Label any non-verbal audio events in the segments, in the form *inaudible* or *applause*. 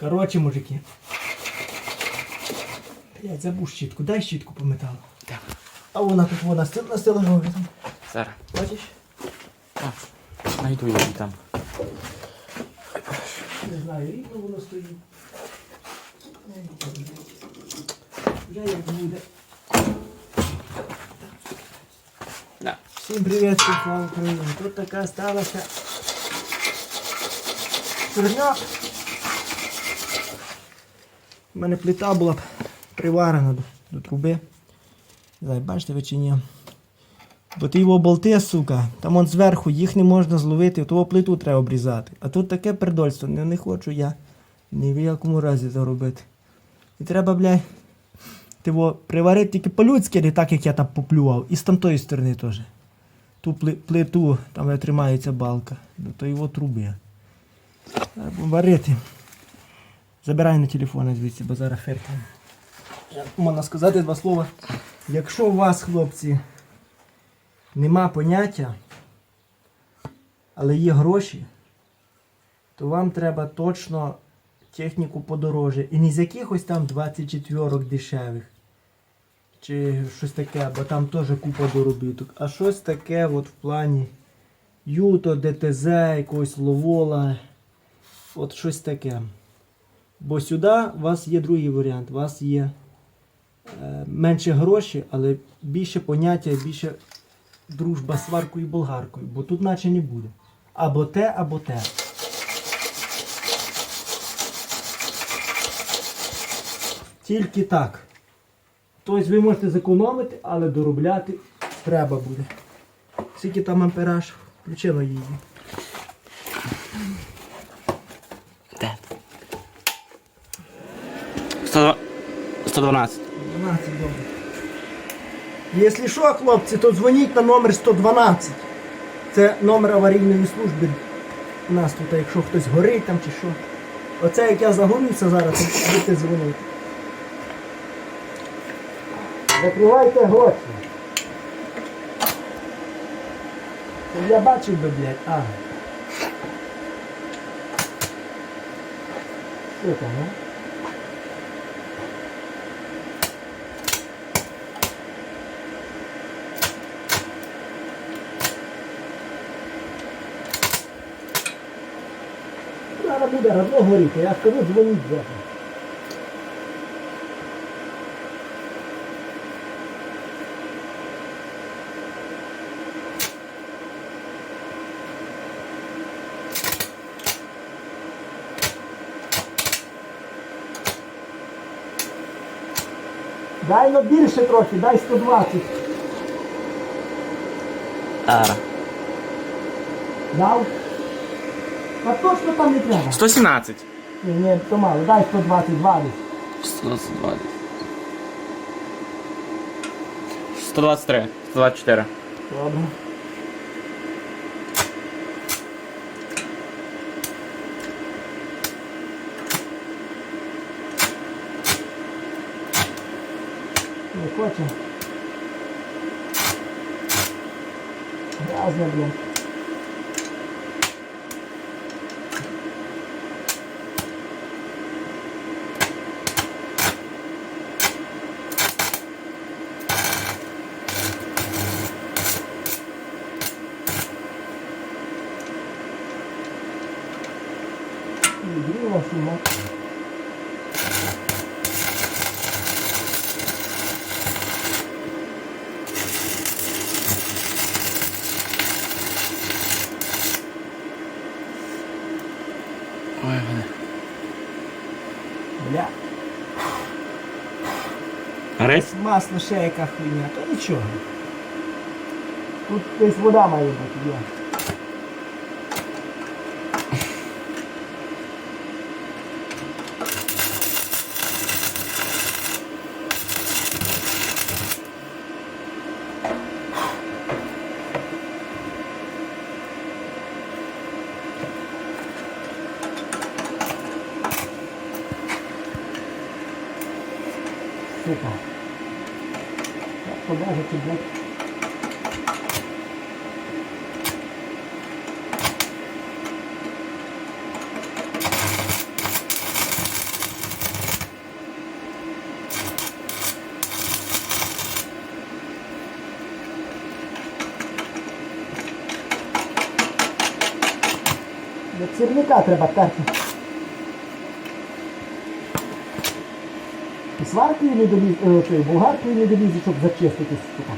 Коротше, мужики. Блять, забув щітку. Дай щітку по металу. Так. А вона тут вона стила стелажові там. Зараз. Бачиш? А, найду її там. Не знаю, рівно воно стоїть. Вже як буде. Да. Всім привіт, слава Україні. Тут така сталася. Турня. У мене плита була приварена до, до труби. Знаю, бачите ви чи ні. Бо ті його болти, сука, там он зверху їх не можна зловити, того плиту треба обрізати. А тут таке пердольство, не, не хочу я ні в якому разі це робити. І треба, блядь, тиво, приварити тільки по-людськи, не так, як я там поплював. І з тамтої сторони теж. Ту пли- плиту, там де тримається балка, до тої його труби. Треба варити. Забирай на телефон звідси, бо зараз ферка. Можна сказати два слова. Якщо у вас, хлопці, нема поняття, але є гроші, то вам треба точно техніку подорожче. І не з якихось там 24 дешевих. Чи щось таке, бо там теж купа доробіток. А щось таке от в плані Юто, ДТЗ, якогось ловола. От щось таке. Бо сюди у вас є другий варіант. У вас є е, менше грошей, але більше поняття, більше дружба з сваркою і болгаркою. Бо тут наче не буде. Або те, або те. Тільки так. Тобто ви можете зекономити, але доробляти треба буде. Скільки там ампераж? Включено її. 100 112. 12 добре. Якщо що, хлопці, то дзвоніть на номер 112. Це номер аварійної служби. У нас тут, якщо хтось горить там чи що. Оце як я загорівся зараз, то будете дзвонити. Закривайте гроші. Я бачив би, блядь, ага. Що там, а? Зараз буде родно горіти, я скажу, дзвоніть вже. Дай ну більше трохи, дай 120. Ара. Дав? А точно там не треба. 117. Ні, ні, то мало, дай 122 десь. 122. 123. 124. Добре. Не хоче. Грязно, блін. Грець? Масло ще яка хуйня, то нічого. Тут десь вода має бути, є. Сука. побажати бути. До цірника треба терти. І сваркою не доліз, е, тою не долізе, щоб зачистити сука.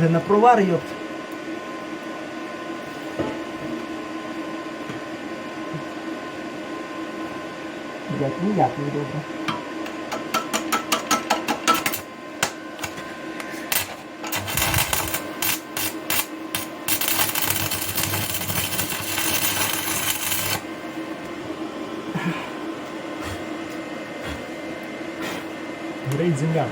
Похоже на провар. Як ніяк не добре. Горить земля.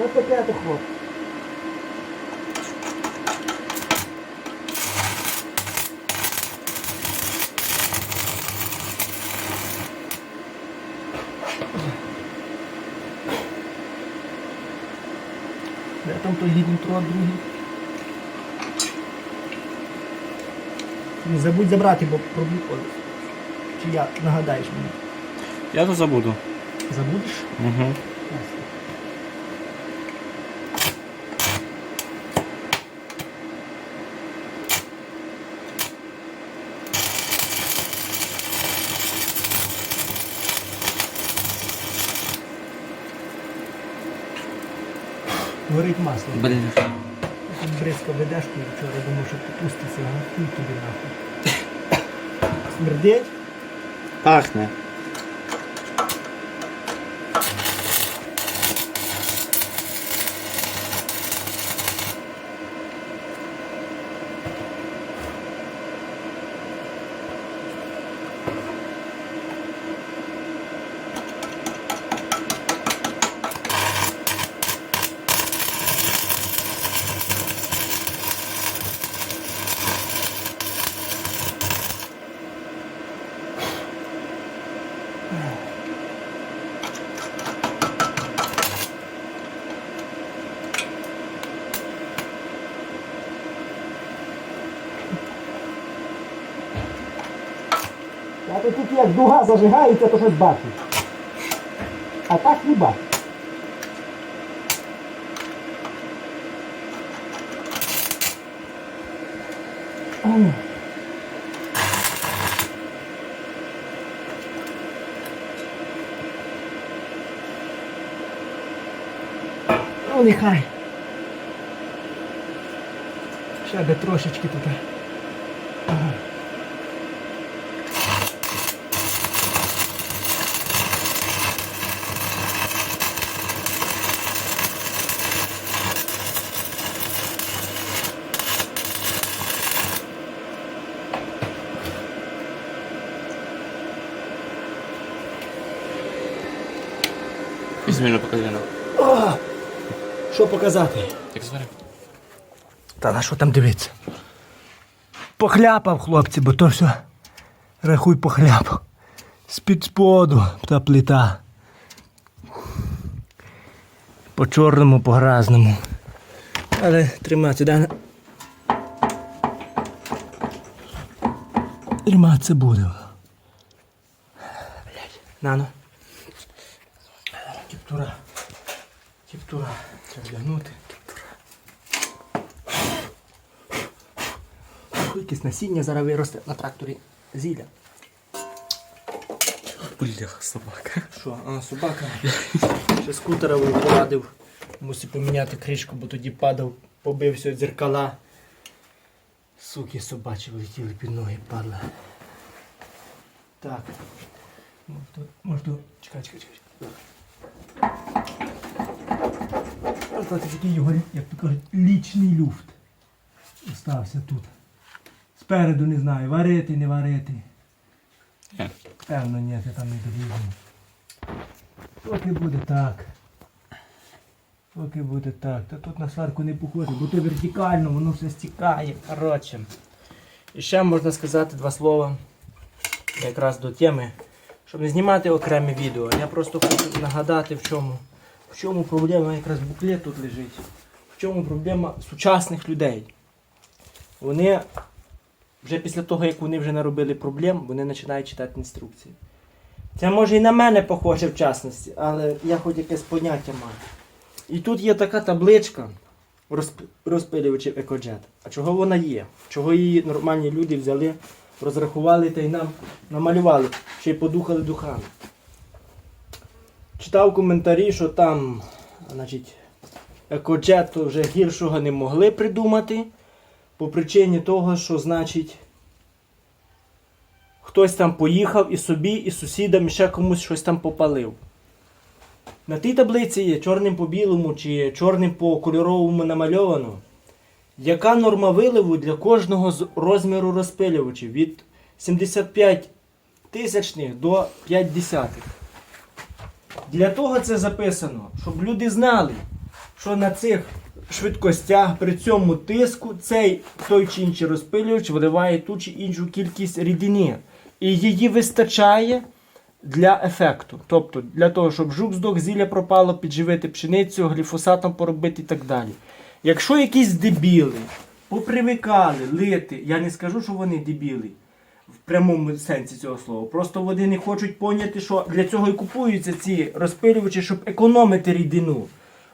Що таке то хлоп? Де там той гіднітро другий? Не забудь забрати, бо пробіг. Чи я нагадаєш мені? Я то забуду. Забудеш? Угу. Горить масло. Блін. Бризка ведеш, ти вчора думав, що попуститься, а хуй тобі нахуй. *laughs* Смердить? Пахне. Я то тут як дуга зажигається, то щось бачу. А так не бачу. Ай. Ну, нехай. Ще би трошечки тут. Ага. Візьми покажи нам. О! Що показати? Як зварив? Та на що там дивитися? Похляпав, хлопці, бо то все. Рахуй похляпав. З-під споду та плита. По чорному, по гразному. Але триматися, да? Триматися буде. Блядь. Нано. Кіптура. Кіптура. Треба глянути. Якесь насіння зараз виросте на тракторі зілля. Бляха, собака. Що, а собака? Ще скутера порадив. Мусив поміняти кришку, бо тоді падав, побився дзеркала. Суки собачі влетіли під ноги, падла. Так. Може тут, може тут. Чекай, чекай, чекай. Просто це такий його, як то кажуть, лічний люфт. Остався тут. Спереду не знаю, варити, не варити. Ні. Певно, ні, ти там не довізно. Поки буде так. Поки буде так. Та тут на сварку не похоже, бо то вертикально, воно все стікає. Коротше. І ще можна сказати два слова якраз до теми, щоб не знімати окреме відео. Я просто хочу нагадати, в чому, в чому проблема, якраз буклет тут лежить. В чому проблема сучасних людей. Вони вже після того, як вони вже наробили проблем, вони починають читати інструкції. Це може і на мене похоже в частності, але я хоч якесь поняття маю. І тут є така табличка розп... розпилювачів екоджет. А чого вона є? Чого її нормальні люди взяли, розрахували та й нам намалювали, ще й подухали духами. Читав коментарі, що там, значить, екоджет вже гіршого не могли придумати. По причині того, що, значить, хтось там поїхав і собі, і сусідам, і ще комусь щось там попалив. На тій таблиці є чорним по білому чи чорним по кольоровому намальовано, яка норма виливу для кожного з розміру розпилювачів від 75 тисячних до 5 десятих. Для того це записано, щоб люди знали, що на цих швидкостях при цьому тиску цей той чи інший розпилювач виливає ту чи іншу кількість рідини. І її вистачає для ефекту. Тобто для того, щоб жук здох, зілля пропало, підживити пшеницю, гліфосатом поробити і так далі. Якщо якісь дебіли попривикали лити, я не скажу, що вони дебіли в прямому сенсі цього слова. Просто вони не хочуть поняти, що для цього і купуються ці розпилювачі, щоб економити рідину.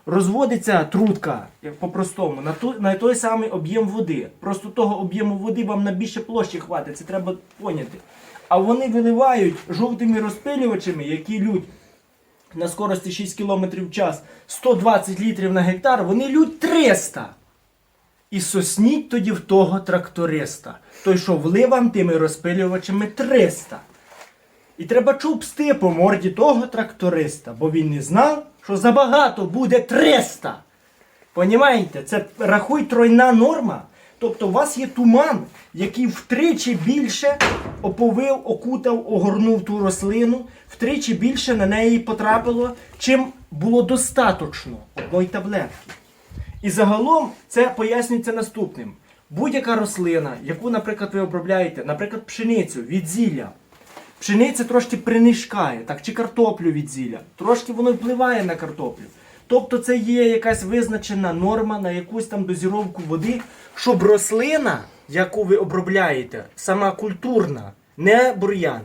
Розводиться трутка, по-простому, на, ту, на той самий об'єм води. Просто того об'єму води вам на більше площі хватить, це треба поняти. А вони виливають жовтими розпилювачами, які лють на скорості 6 км в час 120 літрів на гектар, вони лють 300. І сосніть тоді в того тракториста. Той, що влив вам тими розпилювачами 300. І треба чупсти по морді того тракториста, бо він не знав, що забагато буде 300. Понімаєте? Це рахуй тройна норма. Тобто у вас є туман, який втричі більше оповив, окутав, огорнув ту рослину, втричі більше на неї потрапило, чим було достаточно одної таблетки. І загалом це пояснюється наступним. Будь-яка рослина, яку, наприклад, ви обробляєте, наприклад, пшеницю від зілля, пшениця трошки принишкає, так, чи картоплю від зілля, трошки воно впливає на картоплю. Тобто це є якась визначена норма на якусь там дозіровку води, щоб рослина, яку ви обробляєте, сама культурна, не бур'ян,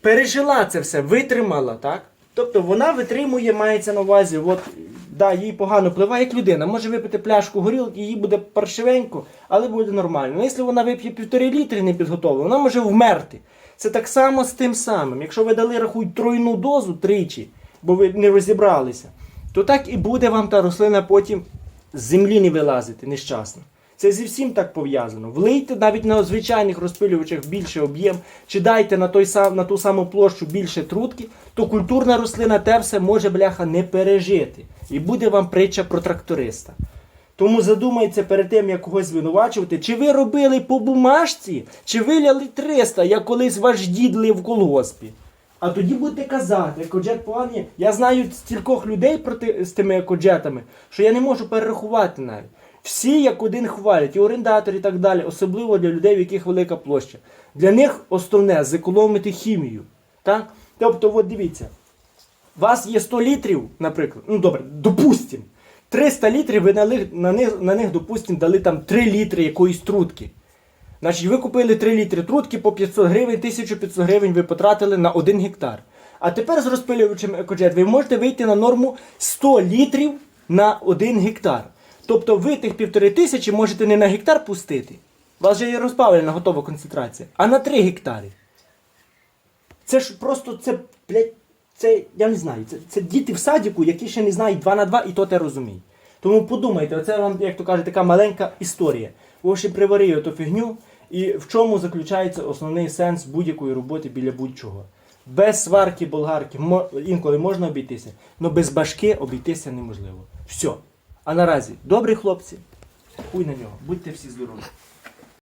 пережила це все, витримала, так? Тобто вона витримує, мається на увазі, от, да, їй погано впливає, як людина. Може випити пляшку горілки, їй буде паршивенько, але буде нормально. Ну, якщо вона вип'є півтори літри не підготовлена, вона може вмерти. Це так само з тим самим. Якщо ви дали рахуй тройну дозу тричі, бо ви не розібралися, то так і буде вам та рослина потім з землі не вилазити нещасно. Це зі всім так пов'язано. Влийте навіть на звичайних розпилювачах більше об'єм, чи дайте на, той сам, на ту саму площу більше трутки, то культурна рослина те все може бляха не пережити. І буде вам притча про тракториста. Тому задумайте перед тим, як когось звинувачувати, чи ви робили по бумажці, чи виляли 300, як колись ваш дід лив в колгоспі. А тоді будете казати, екоджет поганий. Я знаю стількох людей проти, з тими екоджетами, що я не можу перерахувати навіть. Всі як один хвалять, і орендатори і так далі, особливо для людей, в яких велика площа. Для них основне зекономити хімію. Так? Тобто, от дивіться, у вас є 100 літрів, наприклад, ну добре, допустимо, 300 літрів ви на них, на них, на них допустимо, дали там 3 літри якоїсь трутки. Значить, ви купили 3 літри трутки по 500 гривень, 1500 гривень ви потратили на 1 гектар. А тепер з розпилювачем екоджет ви можете вийти на норму 100 літрів на 1 гектар. Тобто ви тих півтори тисячі можете не на гектар пустити. У вас вже є розбавлена готова концентрація, а на 3 гектари. Це ж просто це, блядь, це, я не знаю, це, це діти в садіку, які ще не знають 2 на 2 і то те розуміють. Тому подумайте, оце вам, як то кажуть, така маленька історія. Ви ще приварили ту фігню, і в чому заключається основний сенс будь-якої роботи біля будь-чого. Без сварки, болгарки інколи можна обійтися, але без башки обійтися неможливо. Все. А наразі, добрі хлопці, хуй на нього, будьте всі здорові.